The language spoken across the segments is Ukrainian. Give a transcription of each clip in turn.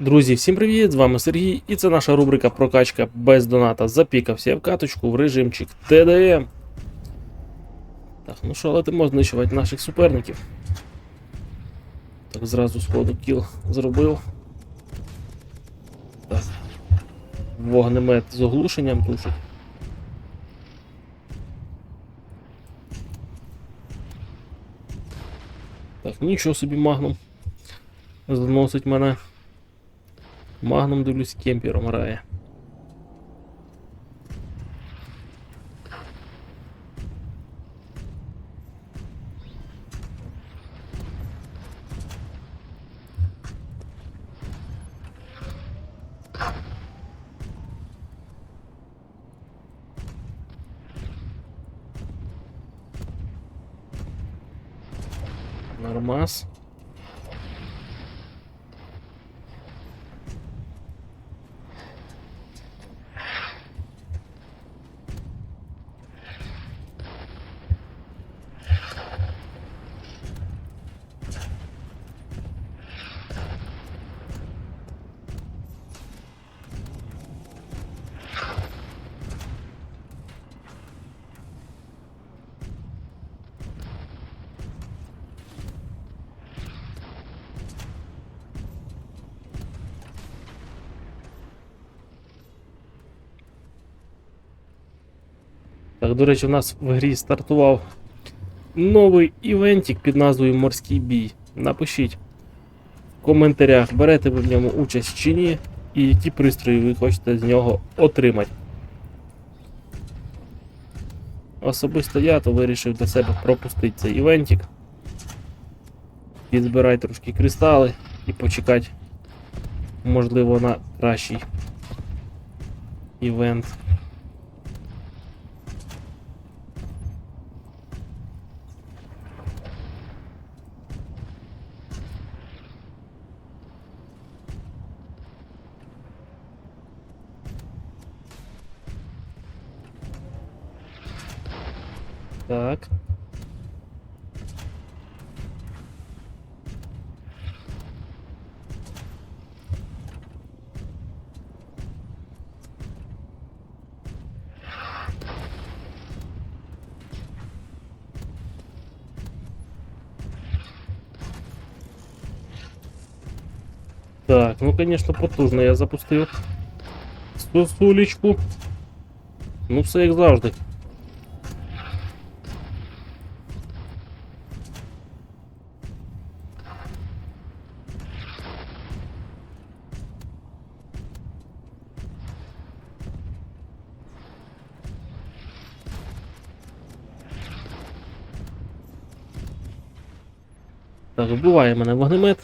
Друзі, всім привіт! З вами Сергій, і це наша рубрика Прокачка без доната. Запікався в каточку в режимчик ТДМ. Так, ну що, летимо знищувати наших суперників. Так, зразу сходу кіл зробив. Так. Вогнемет з оглушенням тушить. Так, нічого собі магнум. Зносить мене. Магнум дивлюсь кемпером грає. Нормас. Так, до речі, у нас в грі стартував новий івентик під назвою Морський бій. Напишіть в коментарях, берете ви в ньому участь чи ні, і які пристрої ви хочете з нього отримати. Особисто я то вирішив для себе пропустити цей івентик. Підзбирати трошки кристали і почекати, можливо, на кращий івент. Так, ну конечно потужно я запустив сосулечку. Ну все як завжди. Так, вбиває мене вогнемет.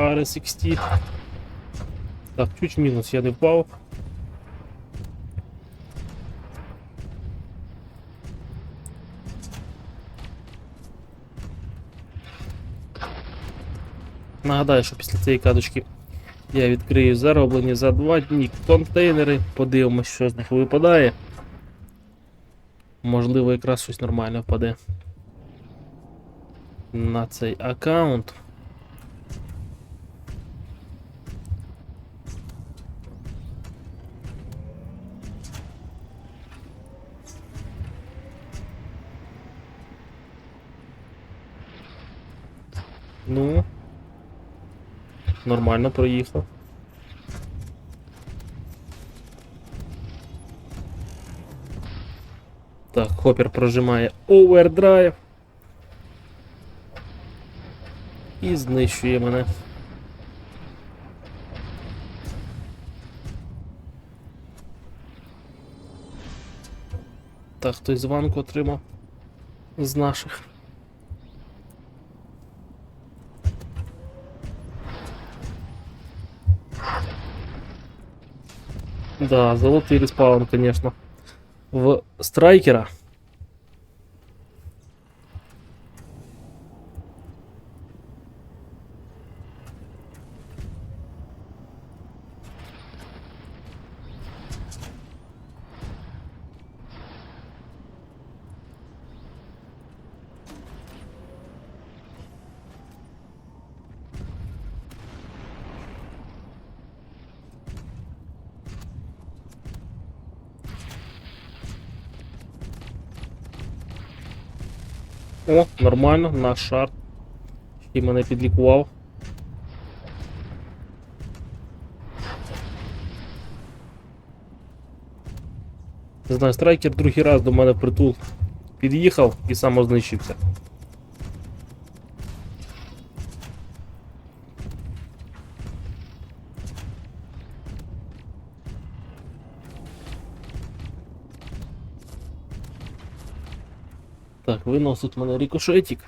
RSXT. Так, чуть мінус, я не впав. Нагадаю, що після цієї кадочки я відкрию зароблені за два дні контейнери. Подивимось, що з них випадає. Можливо, якраз щось нормальне впаде на цей аккаунт. Ну, нормально проїхав. Так, хопер прожимає овердрайв. І знищує мене. Так, хтось званку отримав з наших. Да, золотый респаун, конечно. В страйкера. О, нормально, наш шар. І мене підлікував. Не знаю, страйкер другий раз до мене притул під'їхав і самознищився. Так, виносить мене рикошетик.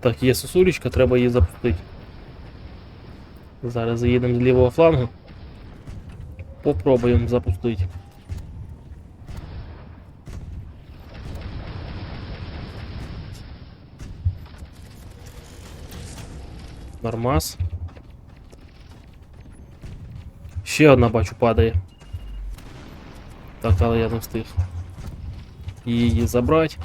Так, є сосулечка, треба її запустити. Зараз заїдемо з лівого флангу. Попробуємо запустити. Нормас. Ще одна бачу падає. Так, але я не встиг. Її забрати.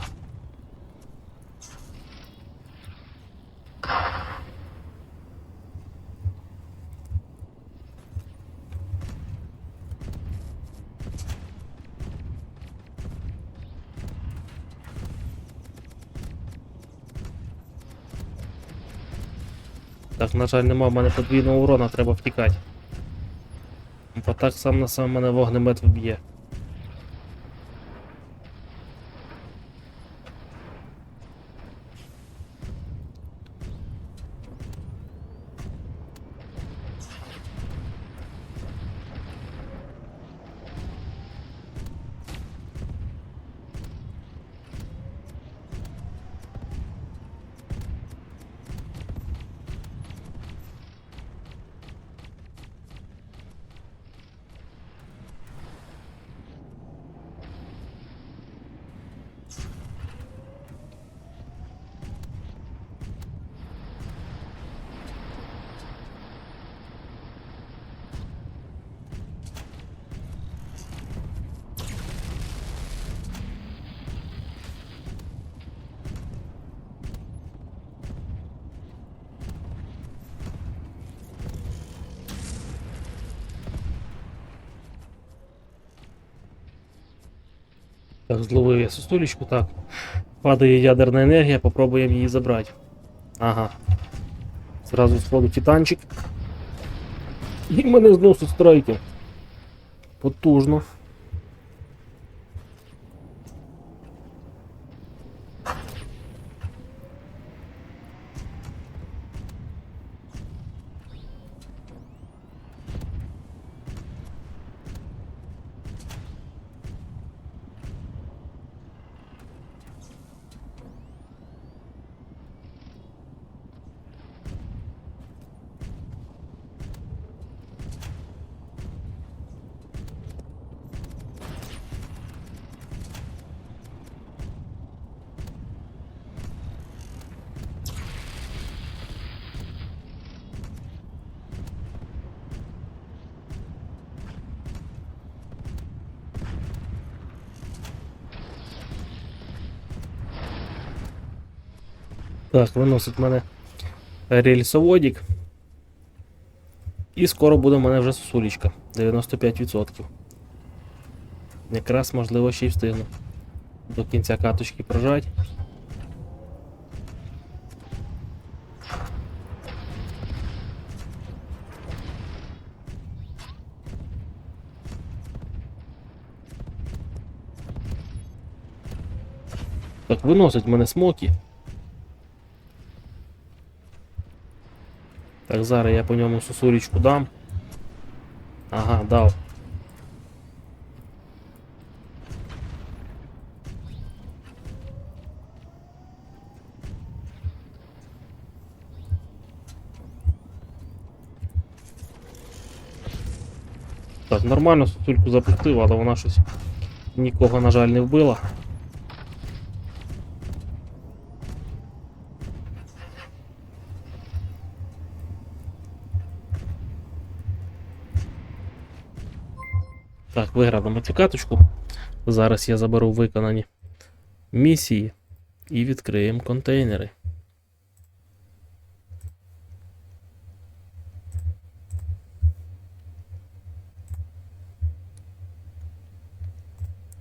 Так, на жаль, нема в мене подвійного урона, треба втікати. Так сам на сам мене вогнемет вб'є. Так, зловив я сустулечку, так. Падає ядерна енергія, попробуємо її забрати. Ага. Зразу сходу титанчик. І мене знову сустрайки. Потужно. Так, виносить мене рельсоводик. І скоро буде в мене вже сосулечка. 95%. Якраз можливо ще й встигну. До кінця каточки прожать. Так, виносить мене смокі. Так, зараз я по ньому сосулечку дам. Ага, дав. Так, нормально сосульку запустив, але вона щось нікого, на жаль, не вбила. Так, виграємо цю каточку. Зараз я заберу виконані місії і відкриємо контейнери.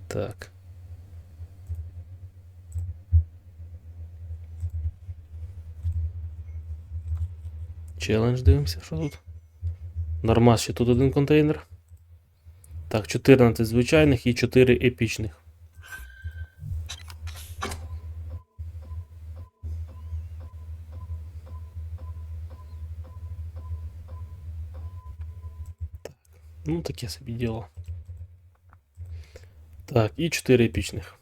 Так. Челендж дивимося, що тут. Нормас ще тут один контейнер. Так, 14 звичайних і 4 епічних. Так, ну таке собі діло. Так, і 4 епічних.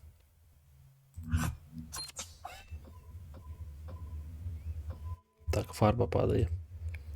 Так, фарба падає.